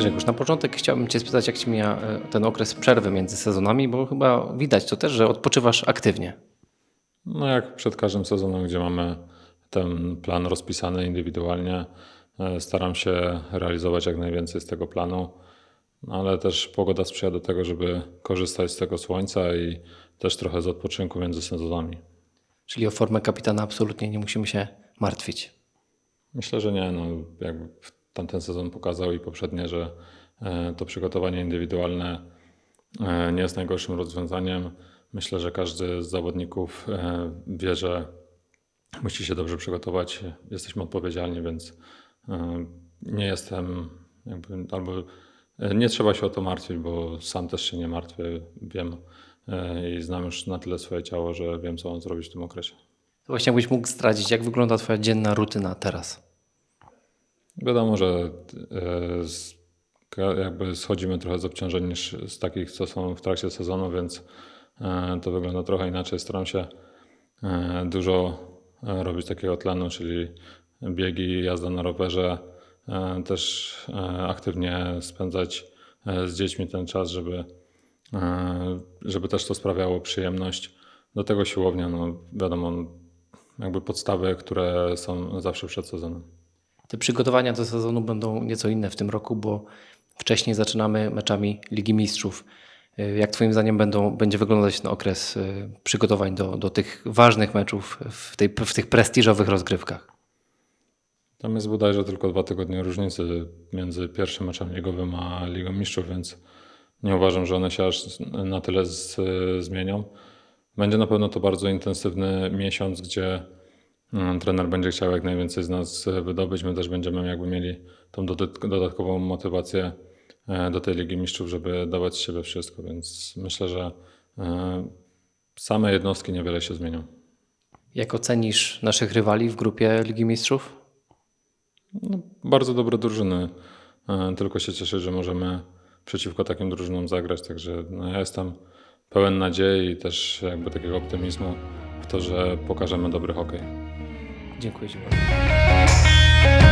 Grzegorz, na początek chciałbym Cię spytać, jak Ci mija e, ten okres przerwy między sezonami, bo chyba widać to też, że odpoczywasz aktywnie. No jak przed każdym sezonem, gdzie mamy ten plan rozpisany indywidualnie, e, staram się realizować jak najwięcej z tego planu, ale też pogoda sprzyja do tego, żeby korzystać z tego słońca i też trochę z odpoczynku między sezonami. Czyli o formę kapitana absolutnie nie musimy się martwić. Myślę, że nie. No, jakby tamten sezon pokazał i poprzednie, że e, to przygotowanie indywidualne e, nie jest najgorszym rozwiązaniem. Myślę, że każdy z zawodników e, wie, że musi się dobrze przygotować. Jesteśmy odpowiedzialni, więc nie jestem jakby, albo nie trzeba się o to martwić, bo sam też się nie martwię. Wiem i znam już na tyle swoje ciało, że wiem, co mam zrobić w tym okresie. Właśnie jakbyś mógł zdradzić, jak wygląda Twoja dzienna rutyna teraz? Wiadomo, że e, jakby schodzimy trochę z obciążeń niż z takich, co są w trakcie sezonu, więc e, to wygląda trochę inaczej. Staram się e, dużo robić takiego tlenu, czyli biegi, jazda na rowerze, też aktywnie spędzać z dziećmi ten czas, żeby, żeby też to sprawiało przyjemność. Do tego siłownia, no wiadomo, jakby podstawy, które są zawsze przed sezonem. Te przygotowania do sezonu będą nieco inne w tym roku, bo wcześniej zaczynamy meczami Ligi Mistrzów. Jak Twoim zdaniem będą, będzie wyglądać ten okres e, przygotowań do, do tych ważnych meczów w, tej, w tych prestiżowych rozgrywkach? Tam jest bodajże tylko dwa tygodnie różnicy między pierwszym meczem ligowym a Ligą Mistrzów, więc nie uważam, że one się aż na tyle z, zmienią. Będzie na pewno to bardzo intensywny miesiąc, gdzie trener będzie chciał jak najwięcej z nas wydobyć. My też będziemy jakby mieli tą dodat- dodatkową motywację e, do tej Ligi Mistrzów, żeby dawać z siebie wszystko, więc myślę, że e, same jednostki niewiele się zmienią. Jak ocenisz naszych rywali w grupie Ligi Mistrzów? No, bardzo dobre drużyny. E, Tylko się cieszę, że możemy przeciwko takim drużynom zagrać. Także no, ja jestem pełen nadziei i też jakby takiego optymizmu w to, że pokażemy dobry hokej. Dziękuję Ci bardzo.